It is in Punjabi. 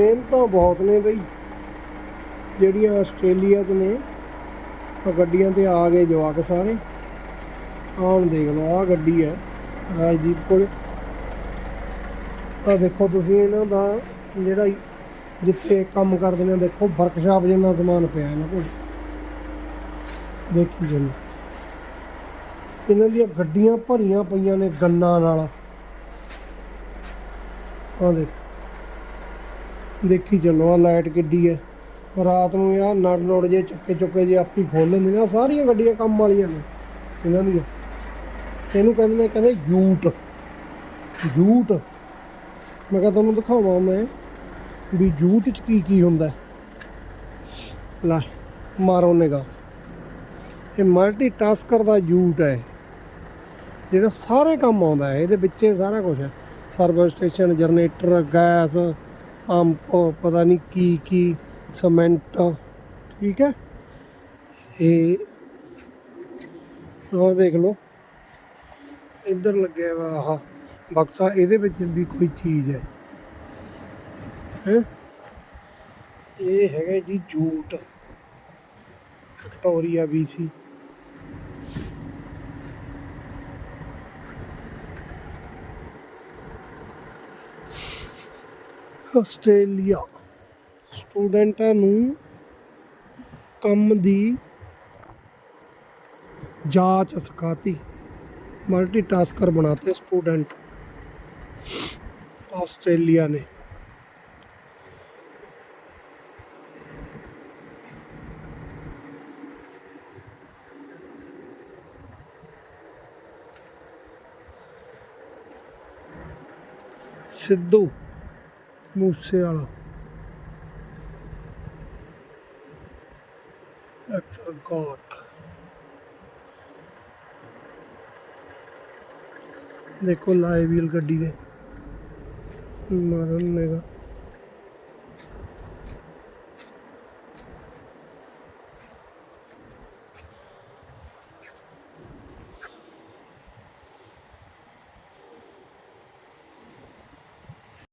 ਮਿਹਨਤਾਂ ਬਹੁਤ ਨੇ ਬਈ। ਜਿਹੜੀਆਂ ਆਸਟ੍ਰੇਲੀਆ 'ਚ ਨੇ ਆ ਗੱਡੀਆਂ ਤੇ ਆ ਗਏ ਜਵਾਕ ਸਾਰੇ। ਆਹ ਦੇਖ ਲਓ, ਆਹ ਗੱਡੀ ਹੈ, ਰਾਜਦੀਪ ਕੋਲ। ਆ ਦੇਖੋ ਤੁਸੀਂ ਇਹਨਾਂ ਦਾ ਜਿਹੜਾ ਜਿੱਥੇ ਕੰਮ ਕਰਦੇ ਨੇ, ਦੇਖੋ ਵਰਕਸ਼ਾਪ ਜਿੰਨਾ ਸਮਾਨ ਪਿਆ ਇਹਨਾਂ ਕੋਲ। ਦੇਖੀ ਜੀ ਇਹਨਾਂ ਦੀਆਂ ਗੱਡੀਆਂ ਭਰੀਆਂ ਪਈਆਂ ਨੇ ਗੰਨਾਂ ਨਾਲ। ਆ ਦੇਖ। ਦੇਖੀ ਚੱਲੋ ਆ ਲਾਈਟ ਕਿੱਡੀ ਹੈ ਰਾਤ ਨੂੰ ਯਾਰ ਨੜ ਨੋੜ ਜੇ ਚੱਕੇ ਚੁੱਕੇ ਜੇ ਆਪੀ ਖੋਲ ਲੈਂਦੇ ਨੇ ਸਾਰੀਆਂ ਗੱਡੀਆਂ ਕੰਮ ਵਾਲੀਆਂ ਨੇ, ਇਹਨਾਂ ਦੀਆਂ। ਇਹਨੂੰ ਕਹਿੰਦੇ ਨੇ, ਕਹਿੰਦੇ ਯੂਟ ਯੂਟ ਮੈਂ ਕਿਹਾ ਤੁਹਾਨੂੰ ਦਿਖਾਵਾਂ ਮੈਂ ਵੀ ਯੂਟ ਚ ਕੀ ਕੀ ਹੁੰਦਾ ਹੈ। ਲੈ, ਮਾਰੋ ਨਿਗਾ ਇਹ ਮਲਟੀ ਟਾਸਕਰ ਦਾ ਯੂਟ ਹੈ ਜਿਹੜਾ ਸਾਰੇ ਕੰਮ ਆਉਂਦਾ ਹੈ ਇਹਦੇ ਵਿੱਚ ਸਾਰਾ ਕੁਝ ਹੈ service station, generator, gas pump ਪਤਾ ਨਹੀਂ ਕੀ ਕੀ ਸਮੈਂਟ ਠੀਕ ਹੈ? ਇਹ ਉਹ ਦੇਖ ਲਓ। ਇੱਧਰ ਲੱਗਿਆ ਵਾ ਆਹ ਬਕਸਾ, ਇਹਦੇ ਵਿੱਚ ਵੀ ਕੋਈ ਚੀਜ਼ ਹੈ। ਹੈ? ਇਹ ਹੈਗਾ ਜੀ ਜੂਟ। ਵਿਕਟੋਰੀਆ BC ਆਸਟ੍ਰੇਲੀਆ ਸਟੂਡੈਂਟਾਂ ਨੂੰ ਕੰਮ ਦੀ ਜਾਂਚ ਸਿਖਾਤੀ ਮਲਟੀਟਾਸਕਰ ਬਣਾਤੇ स्टूडेंट ऑस्ट्रेलिया ने ਸਿੱਧੂ ਮੂਸੇ ਵਾਲਾ। ਅਕਸਰ ਗੋਟ ਦੇਖੋ ਲਾਏ ਵੀਲ ਗੱਡੀ ਦੇ। ਮਾਰਨ ਨੇਗਾ